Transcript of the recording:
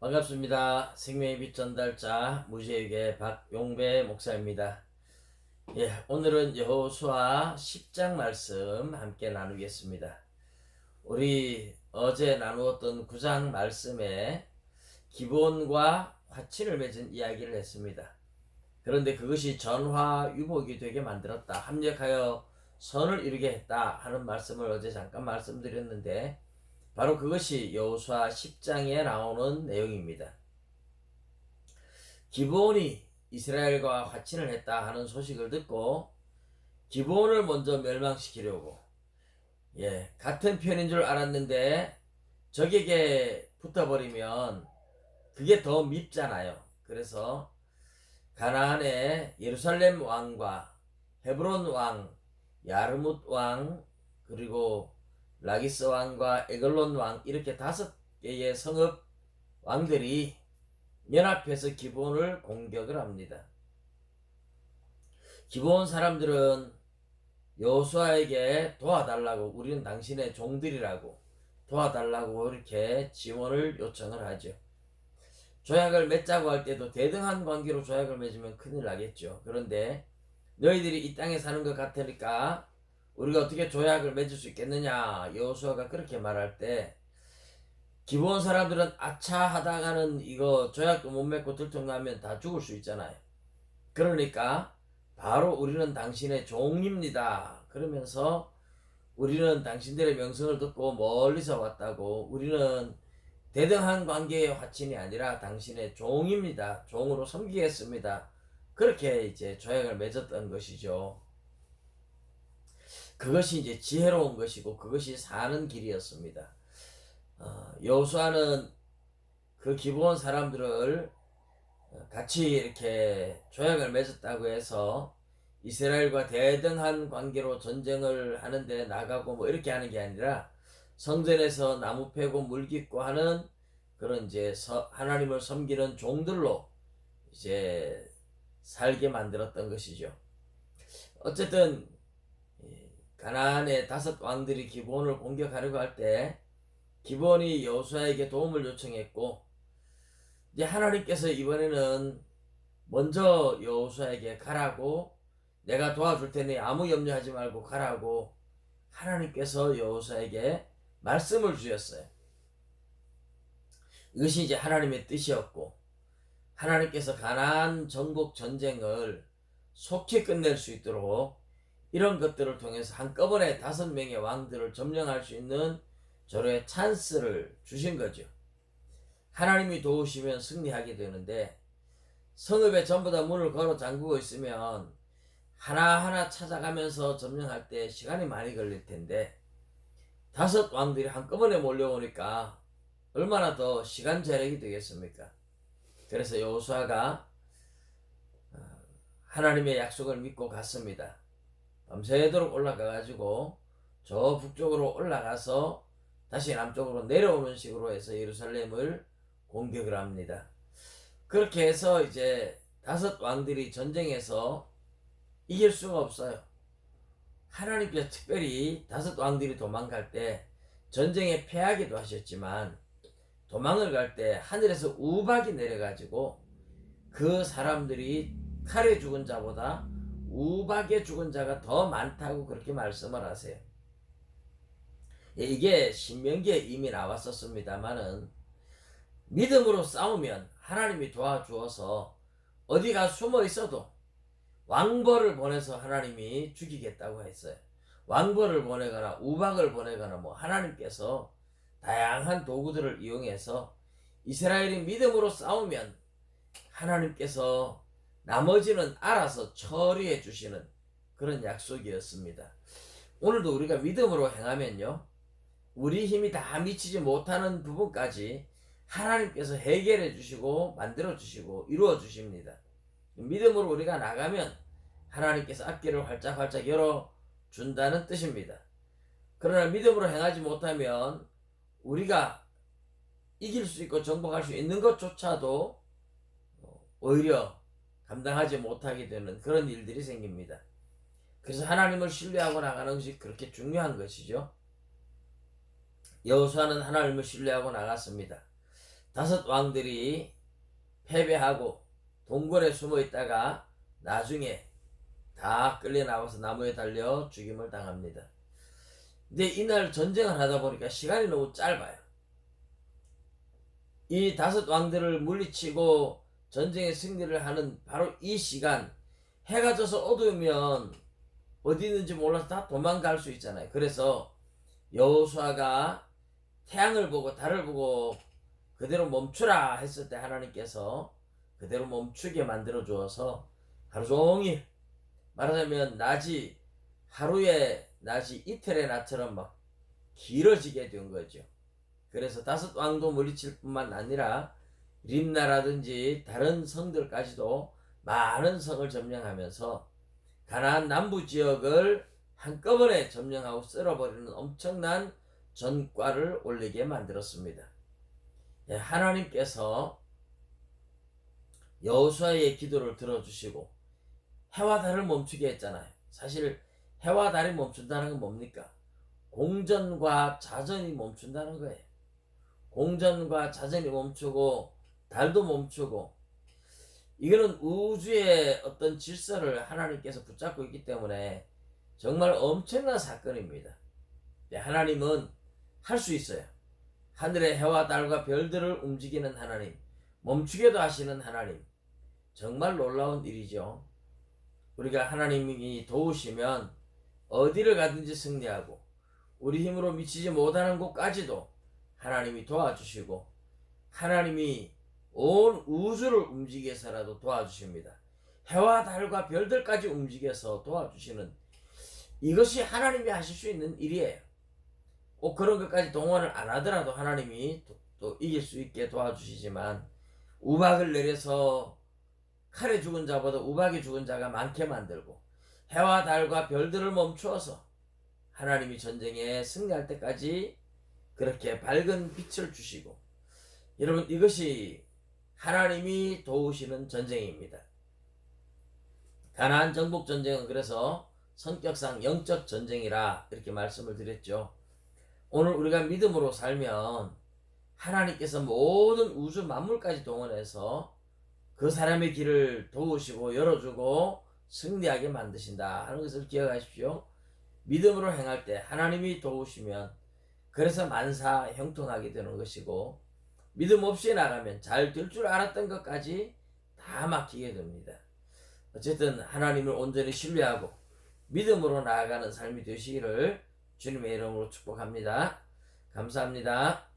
반갑습니다. 생명의 빛 전달자 무지에게 박용배 목사입니다. 예, 오늘은 여호수아 10장 말씀 함께 나누겠습니다. 우리 어제 나누었던 9장 말씀에 기본과 화친을 맺은 이야기를 했습니다. 그런데 그것이 전화 유복이 되게 만들었다. 합력하여 선을 이루게 했다 하는 말씀을 어제 잠깐 말씀드렸는데 바로 그것이 여호수아 10장에 나오는 내용입니다. 기본이 이스라엘과 화친을 했다 하는 소식을 듣고 기본을 먼저 멸망시키려고 예, 같은 편인 줄 알았는데 적에게 붙어버리면 그게 더 밉잖아요. 그래서 가나안의 예루살렘 왕과 헤브론 왕, 야르뭇 왕, 그리고 라기스 왕과 에글론 왕 이렇게 다섯 개의 성읍 왕들이 연합해서 기본을 공격을 합니다. 기본 사람들은 여호수아에게 도와달라고 우리는 당신의 종들이라고 도와달라고 이렇게 지원을 요청을 하죠. 조약을 맺자고 할 때도 대등한 관계로 조약을 맺으면 큰일 나겠죠. 그런데 너희들이 이 땅에 사는 것 같으니까 우리가 어떻게 조약을 맺을 수 있겠느냐 여호수아가 그렇게 말할 때 기본 사람들은 아차 하다가는 이거 조약도 못 맺고 들통나면 다 죽을 수 있잖아요. 그러니까 바로 우리는 당신의 종입니다. 그러면서 우리는 당신들의 명성을 듣고 멀리서 왔다고 우리는 대등한 관계의 화친이 아니라 당신의 종입니다. 종으로 섬기겠습니다. 그렇게 이제 조약을 맺었던 것이죠. 그것이 이제 지혜로운 것이고 그것이 사는 길이었습니다. 어, 여호수아는 그 기본 사람들을 같이 이렇게 조약을 맺었다고 해서 이스라엘과 대등한 관계로 전쟁을 하는데 나가고 뭐 이렇게 하는 게 아니라 성전에서 나무 패고 물 깃고 하는 그런 이제 하나님을 섬기는 종들로 이제 살게 만들었던 것이죠. 어쨌든 가나안의 다섯 왕들이 기본을 공격하려고 할 때 기본이 여호수아에게 도움을 요청했고 이제 하나님께서 이번에는 먼저 여호수아에게 가라고 내가 도와줄 테니 아무 염려하지 말고 가라고 하나님께서 여호수아에게 말씀을 주셨어요. 이것이 이제 하나님의 뜻이었고 하나님께서 가나안 전국 전쟁을 속히 끝낼 수 있도록 이런 것들을 통해서 한꺼번에 다섯 명의 왕들을 점령할 수 있는 저의 찬스를 주신 거죠. 하나님이 도우시면 승리하게 되는데 성읍에 전부 다 문을 걸어 잠그고 있으면 하나하나 찾아가면서 점령할 때 시간이 많이 걸릴 텐데 다섯 왕들이 한꺼번에 몰려오니까 얼마나 더 시간 절약이 되겠습니까? 그래서 여호수아가 어, 하나님의 약속을 믿고 갔습니다. 밤새도록 올라가 가지고 저 북쪽으로 올라가서 다시 남쪽으로 내려오는 식으로 해서 예루살렘을 공격을 합니다. 그렇게 해서 이제 다섯 왕들이 전쟁에서 이길 수가 없어요. 하나님께서 특별히 다섯 왕들이 도망갈 때 전쟁에 패하기도 하셨지만 도망을 갈 때 하늘에서 우박이 내려가지고 그 사람들이 칼에 죽은 자보다 우박에 죽은 자가 더 많다고 그렇게 말씀을 하세요. 예, 이게 신명기에 이미 나왔었습니다만은 믿음으로 싸우면 하나님이 도와주어서 어디가 숨어 있어도 왕벌을 보내서 하나님이 죽이겠다고 했어요. 왕벌을 보내거나 우박을 보내거나 뭐 하나님께서 다양한 도구들을 이용해서 이스라엘이 믿음으로 싸우면 하나님께서 나머지는 알아서 처리해 주시는 그런 약속이었습니다. 오늘도 우리가 믿음으로 행하면요. 우리 힘이 다 미치지 못하는 부분까지 하나님께서 해결해 주시고 만들어 주시고 이루어 주십니다. 믿음으로 우리가 나가면 하나님께서 앞길을 활짝활짝 열어 준다는 뜻입니다. 그러나 믿음으로 행하지 못하면 우리가 이길 수 있고 정복할 수 있는 것조차도 오히려 감당하지 못하게 되는 그런 일들이 생깁니다. 그래서 하나님을 신뢰하고 나가는 것이 그렇게 중요한 것이죠. 여호수아는 하나님을 신뢰하고 나갔습니다. 다섯 왕들이 패배하고 동굴에 숨어 있다가 나중에 다 끌려 나와서 나무에 달려 죽임을 당합니다. 근데 이날 전쟁을 하다 보니까 시간이 너무 짧아요. 이 다섯 왕들을 물리치고 전쟁의 승리를 하는 바로 이 시간 해가 져서 어두우면 어디 있는지 몰라서 다 도망갈 수 있잖아요. 그래서 여호수아가 태양을 보고 달을 보고 그대로 멈추라 했을 때 하나님께서 그대로 멈추게 만들어 주어서 하루 종일 말하자면 낮이 하루에 낮이 이틀의 낮처럼 막 길어지게 된 거죠. 그래서 다섯 왕도 물리칠 뿐만 아니라 림나라든지 다른 성들까지도 많은 성을 점령하면서 가나안 남부 지역을 한꺼번에 점령하고 쓸어버리는 엄청난 전과를 올리게 만들었습니다. 예, 하나님께서 여호수아의 기도를 들어주시고 해와 달을 멈추게 했잖아요. 사실 해와 달이 멈춘다는 건 뭡니까? 공전과 자전이 멈춘다는 거예요. 공전과 자전이 멈추고 달도 멈추고 이거는 우주의 어떤 질서를 하나님께서 붙잡고 있기 때문에 정말 엄청난 사건입니다. 네, 하나님은 할 수 있어요. 하늘의 해와 달과 별들을 움직이는 하나님, 멈추게도 하시는 하나님. 정말 놀라운 일이죠. 우리가 하나님이 도우시면 어디를 가든지 승리하고 우리 힘으로 미치지 못하는 곳까지도 하나님이 도와주시고 하나님이 온 우주를 움직여서라도 도와주십니다. 해와 달과 별들까지 움직여서 도와주시는 이것이 하나님이 하실 수 있는 일이에요. 꼭 그런 것까지 동원을 안 하더라도 하나님이 또, 또 이길 수 있게 도와주시지만 우박을 내려서 칼에 죽은 자보다 우박에 죽은 자가 많게 만들고 해와 달과 별들을 멈추어서 하나님이 전쟁에 승리할 때까지 그렇게 밝은 빛을 주시고 여러분 이것이 하나님이 도우시는 전쟁입니다. 가나안 정복 전쟁은 그래서 성격상 영적 전쟁이라 이렇게 말씀을 드렸죠. 오늘 우리가 믿음으로 살면 하나님께서 모든 우주 만물까지 동원해서 그 사람의 길을 도우시고 열어주고 승리하게 만드신다 하는 것을 기억하십시오. 믿음으로 행할 때 하나님이 도우시면 그래서 만사 형통하게 되는 것이고 믿음 없이 나가면 잘 될 줄 알았던 것까지 다 막히게 됩니다. 어쨌든 하나님을 온전히 신뢰하고 믿음으로 나아가는 삶이 되시기를 주님의 이름으로 축복합니다. 감사합니다.